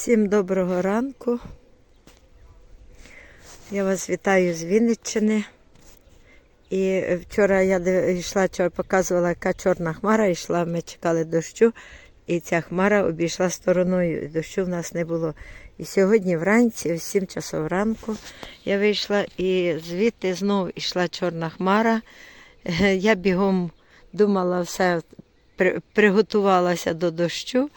Всім доброго ранку. Я вас вітаю з Вінниччини. І вчора я йшла, показувала, яка чорна хмара йшла. Ми чекали дощу, і ця хмара обійшла стороною. і Дощу в нас не було. І сьогодні вранці, о 7 часов ранку, я вийшла і звідти знову йшла чорна хмара. Е, Я бігом думала, все приготувалася до дощу,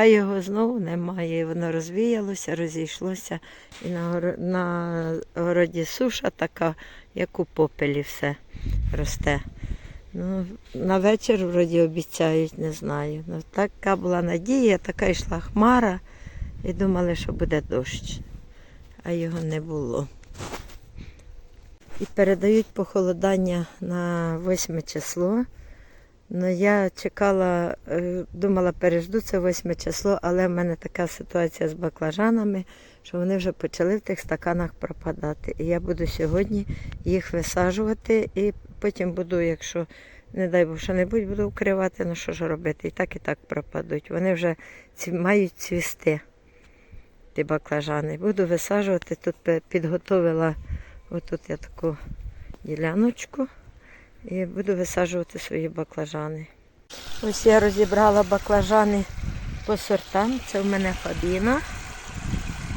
а його знову немає. І Воно розвіялося, розійшлося. І на, на городі суша така, як у попелі все росте. Ну, на вечір вроді обіцяють, не знаю. Ну, така була надія, така йшла хмара, і думали, що буде дощ, а його не було. І передають похолодання на 8 число. Ну, я чекала, е, думала, пережду це 8 число, але в мене така ситуація з баклажанами, що вони вже почали в тих стаканах пропадати. І я буду сьогодні їх висаджувати і потім буду, якщо, не дай Бог, що-небудь буду вкривати, ну що ж робити, і так і так пропадуть. Вони вже мають цвісти, ті баклажани. Буду висаджувати. Тут підготовила отут я таку діляночку. І буду висаджувати свої баклажани. Ось я розібрала баклажани по сортам. Це в мене фабіна.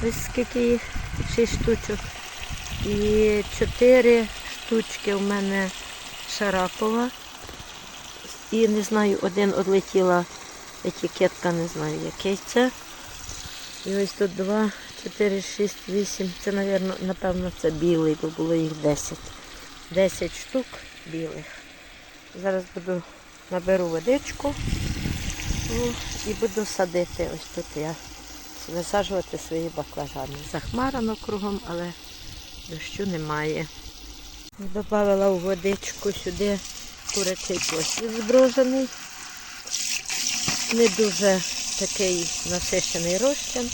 Ось скільки їх, 6 штучок. І 4 штучки у мене шарапова. І не знаю, один одлетіла етикетка, не знаю, який це. І ось тут 2, 4, 6, 8. Це, напевно, напевно, це білий, бо було їх 10. 10 штук білих. Зараз буду наберу водичку ну, і буду садити. Ось тут я висаджувати свої баклажани. Захмарано кругом, але дощу немає. Добавила у водичку сюди курячий послід зброжений. Не дуже такий насичений розчин.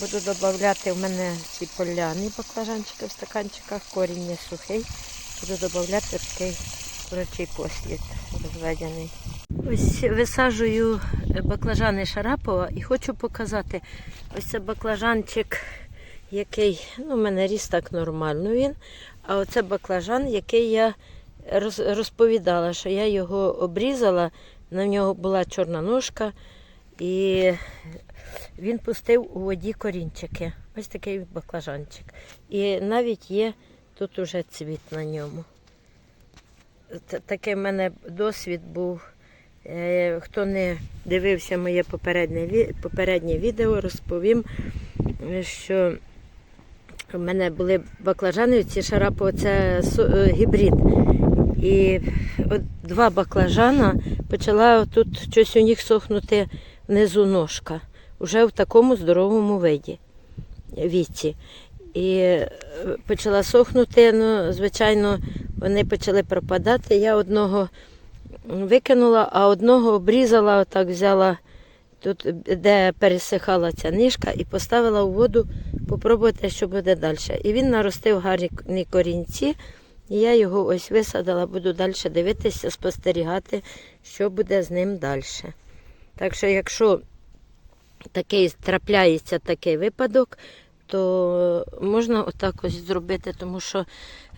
Буду додавати в мене ці поляні баклажанчики в стаканчиках, корінь не сухий. Буду додавати такий курячий послід розведений. Ось висаджую баклажани Шарапова і хочу показати. Ось це баклажанчик, який, ну, в мене ріс так нормально він. А оце баклажан, який я розповідала, що я його обрізала, на нього була чорна ножка, і він пустив у воді корінчики. Ось такий баклажанчик. І навіть є тут уже цвіт на ньому. Такий в мене досвід був. Е, Хто не дивився моє попереднє, попереднє відео, розповім, е, що в мене були баклажани, ці шарапо, це е, гібрид. І от два баклажана почала тут щось у них сохнути внизу ножка, вже в такому здоровому виді, віці. І е, почала сохнути, ну, звичайно, вони почали пропадати. Я одного викинула, а одного обрізала, отак взяла тут, де пересихала ця нишка, і поставила у воду, попробувати, що буде далі. І він наростив гарні корінці. І я його ось висадила, буду далі дивитися, спостерігати, що буде з ним далі. Так що, якщо такий трапляється такий випадок, то можна отак ось зробити, тому що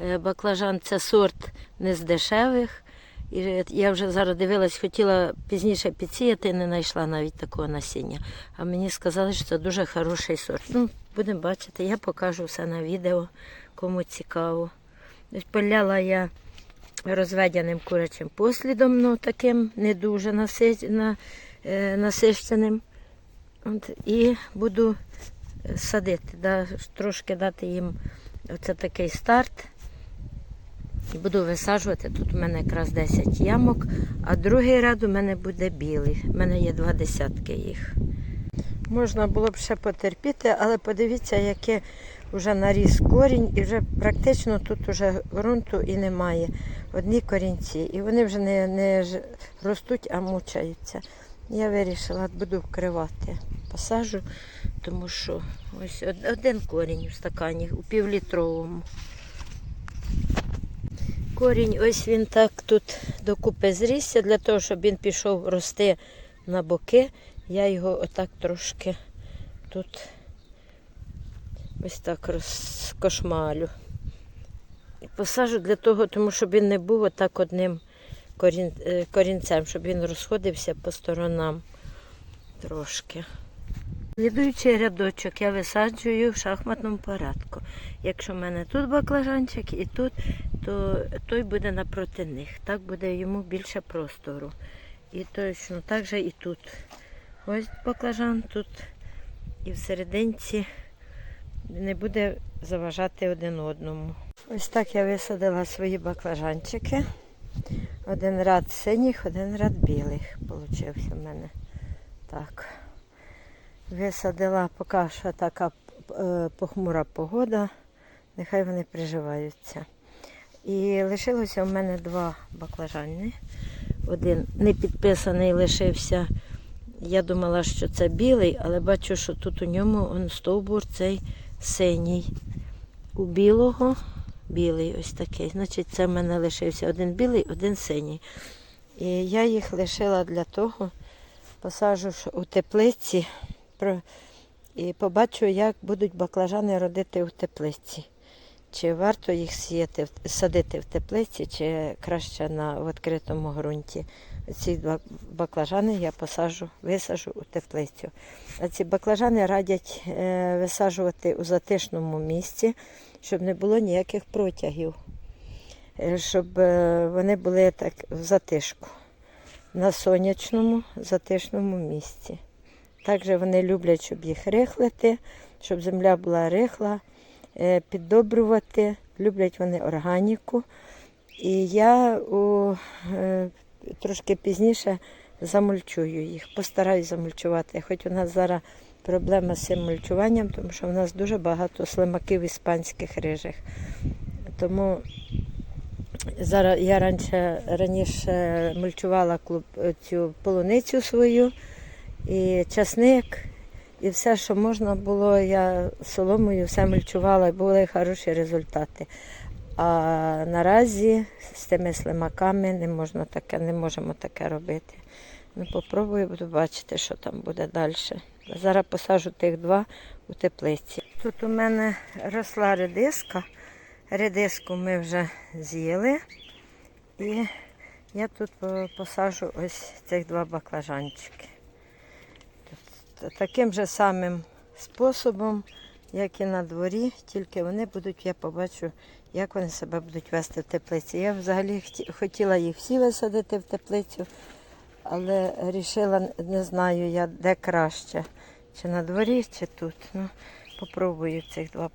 е, баклажан це сорт не з дешевих. І я вже зараз дивилась, хотіла пізніше підсіяти, не знайшла навіть такого насіння. А мені сказали, що це дуже хороший сорт. Ну, будемо бачити, я покажу все на відео, кому цікаво. Поляла я розведеним курячим послідом, ну таким не дуже наси- на- е, насищеним. От, і буду е, садити, да, трошки дати їм оце такий старт. І буду висаджувати. Тут у мене якраз 10 ямок, а другий ряд у мене буде білий. У мене є два десятки їх. Можна було б ще потерпіти, але подивіться, яке вже наріс корінь, і вже практично тут вже ґрунту і немає. Одні корінці. І вони вже не, не ростуть, а мучаються. Я вирішила, буду вкривати. Посажу, тому що ось один корінь в стакані, у півлітровому. Корінь, ось він так тут докупи зрісся, для того, щоб він пішов рости на боки. Я його отак трошки тут ось так розкошмалю. І посажу для того, тому щоб він не був отак одним е, корінцем, щоб він розходився по сторонам трошки. Слідуючий рядочок я висаджую в шахматному порядку. Якщо в мене тут баклажанчик і тут, то той буде напроти них. Так буде йому більше простору. І точно так же і тут. Ось баклажан тут і в серединці не буде заважати один одному. Ось так я висадила свої баклажанчики. Один ряд синіх, один ряд білих. Получився в мене. Так. Висадила поки що така е, похмура погода. Нехай вони приживаються. І лишилося в мене два баклажани. Один не підписаний лишився. Я думала, що це білий, але бачу, що тут у ньому он, стовбур цей синій. У білого білий ось такий. Значить, це в мене лишився один білий, один синій. І я їх лишила для того, посаджу ж у теплиці і побачу, як будуть баклажани родити у теплиці. Чи варто їх сіяти, садити в теплиці, чи краще на відкритому ґрунті. Ці баклажани я посаджу, висаджу у теплицю. А ці баклажани радять е, висаджувати у затишному місці, щоб не було ніяких протягів, Е, щоб е, вони були так в затишку, на сонячному затишному місці. Також вони люблять, щоб їх рихлити, щоб земля була рихла, е, піддобрювати. Люблять вони органіку. І я у, е, трошки пізніше замульчую їх, постараюсь замульчувати. Хоч у нас зараз проблема з цим мульчуванням, тому що в нас дуже багато слимаків іспанських рижих. Тому зараз я раніше, раніше мульчувала клуб, цю полуницю свою і часник, і все, що можна було, я соломою все мульчувала, і були хороші результати. А наразі з тими слимаками не можна таке, не можемо таке робити. Ну, попробую, буду бачити, що там буде далі. Зараз посаджу тих два у теплиці. Тут у мене росла редиска. Редиску ми вже з'їли. І я тут по- посаджу ось цих два баклажанчики. Таким же самим способом, як і на дворі, тільки вони будуть, я побачу, як вони себе будуть вести в теплиці. Я взагалі хотіла їх всі висадити в теплицю, але вирішила, не знаю я, де краще, чи на дворі, чи тут. Ну, попробую цих два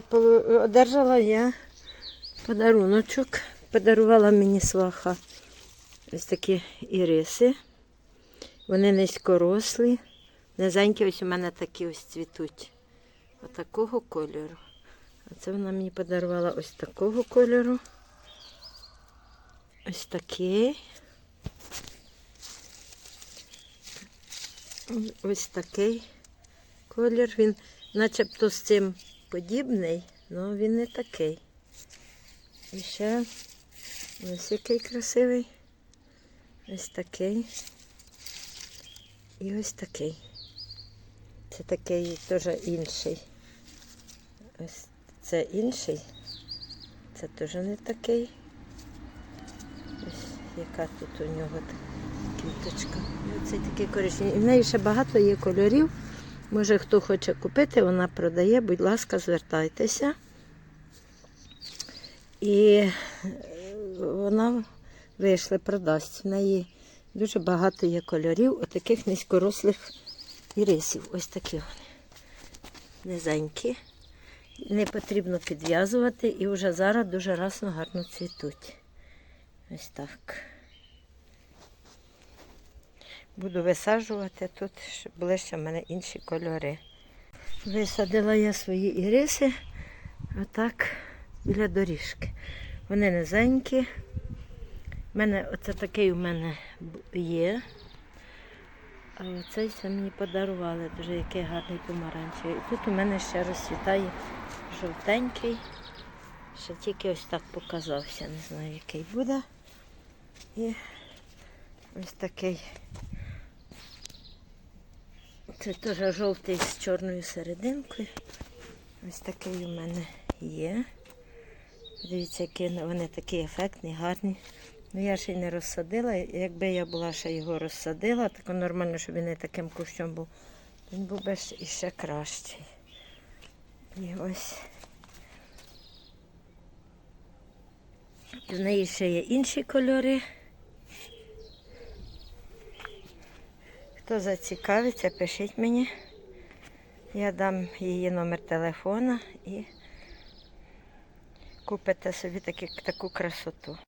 по- Одержала я подаруночок. Подарувала мені сваха ось такі іриси. Вони низькорослі. Низенькі ось у мене такі ось цвітуть. Отакого кольору. А це вона мені подарувала ось такого кольору. Ось такий. Ось такий колір. Він начебто з цим подібний, але він не такий. І ще ось який красивий. Ось такий. І ось такий. Це такий теж інший. Ось це інший. Це теж не такий. Ось яка тут у нього квіточка. І оцей такий коричневий. І в неї ще багато є кольорів. Може, хто хоче купити, вона продає, будь ласка, звертайтеся. І е, вона вийшла, продасть. В неї дуже багато є кольорів, отаких низькорослих ірисів. Ось такі вони. Низенькі. Не потрібно підв'язувати і вже зараз дуже расно гарно цвітуть. Ось так. Буду висаджувати тут, щоб були ще в мене інші кольори. Висадила я свої іриси отак біля доріжки. Вони низенькі. У мене оце такий у мене є. А оцей це мені подарували, дуже який гарний помаранчевий. І тут у мене ще розцвітає жовтенький. Ще тільки ось так показався, не знаю, який буде. І ось такий Це теж жовтий з чорною серединкою. Ось такий у мене є. Дивіться, які вони такі ефектні, гарні. Ну я ще й не розсадила. Якби я була ще його розсадила, так нормально, щоб він не таким кущом був. Він був би ще- кращий. І ось. В неї ще є інші кольори. Хто зацікавиться, пишіть мені. Я дам її номер телефона і купите собі такі, таку красоту.